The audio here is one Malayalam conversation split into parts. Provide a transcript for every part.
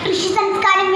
കൃഷി സംസ്കാരം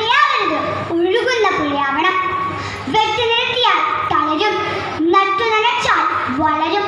നനയാവരുത് ഒഴുകുന്ന പുലിയാവണം വെട്ടി നിർത്തിയാൽ തളരും. നട്ടു നനച്ചാൽ വളരും.